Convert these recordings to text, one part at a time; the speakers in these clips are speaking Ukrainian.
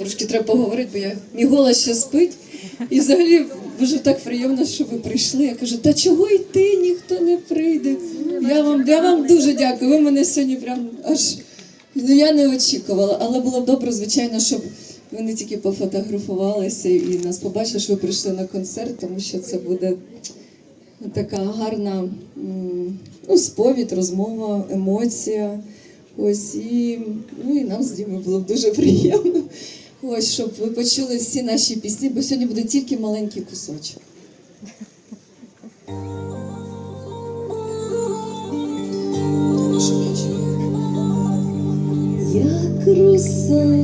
трошки треба поговорити, бо я мій голос ще спить. І взагалі дуже так приємно, що ви прийшли. Я кажу, та чого йти, ніхто не прийде. Я вам, я вам дуже дякую. Ви мене сьогодні прям аж ну я не очікувала, але було б добре, звичайно, щоб ви не тільки пофотографувалися і нас побачили, що ви прийшли на концерт, тому що це буде така гарна ну, сповідь, розмова, емоція. Ось і, ну, і нам з Дімою було б дуже приємно. Ось, щоб ви почули всі наші пісні, бо сьогодні буде тільки маленький кусочок. Як роса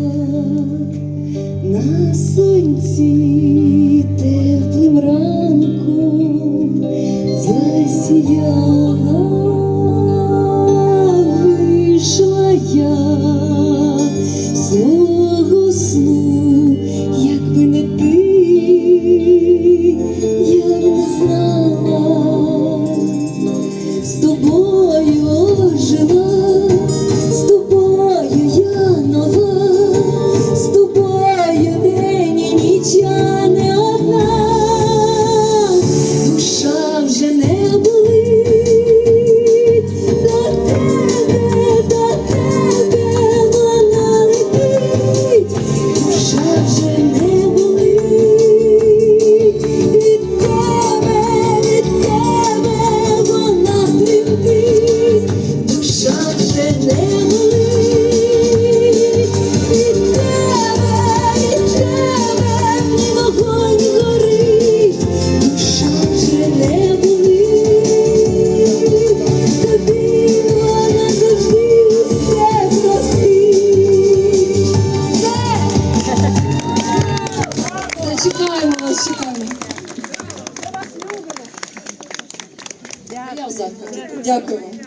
чекаємо вас, чекаємо. Дякую. Дякую.